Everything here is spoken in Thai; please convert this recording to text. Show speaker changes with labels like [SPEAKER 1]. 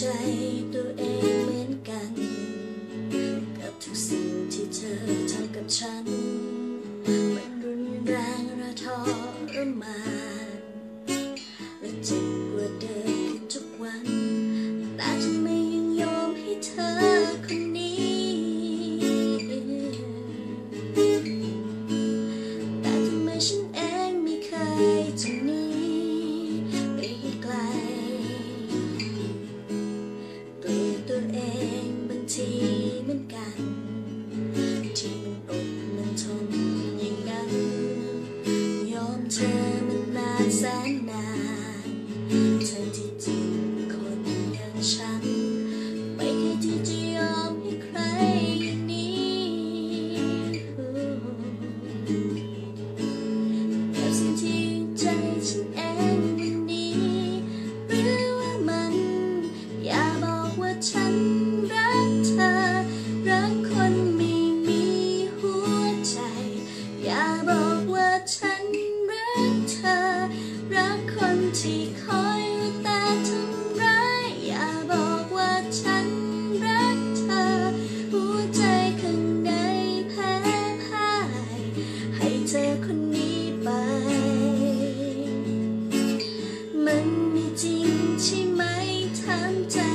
[SPEAKER 1] ใจตัวเองเหมือนกัน กับทุกสิ่งที่เธอทำกับฉัน มันรุนแรงระทรมา ทีเหมือนกัน ที่มันอดมันทนย่างั้น ยอมเธอมันนานแสนนานทั้ที่จริคนอย่างฉัน 一起埋怨过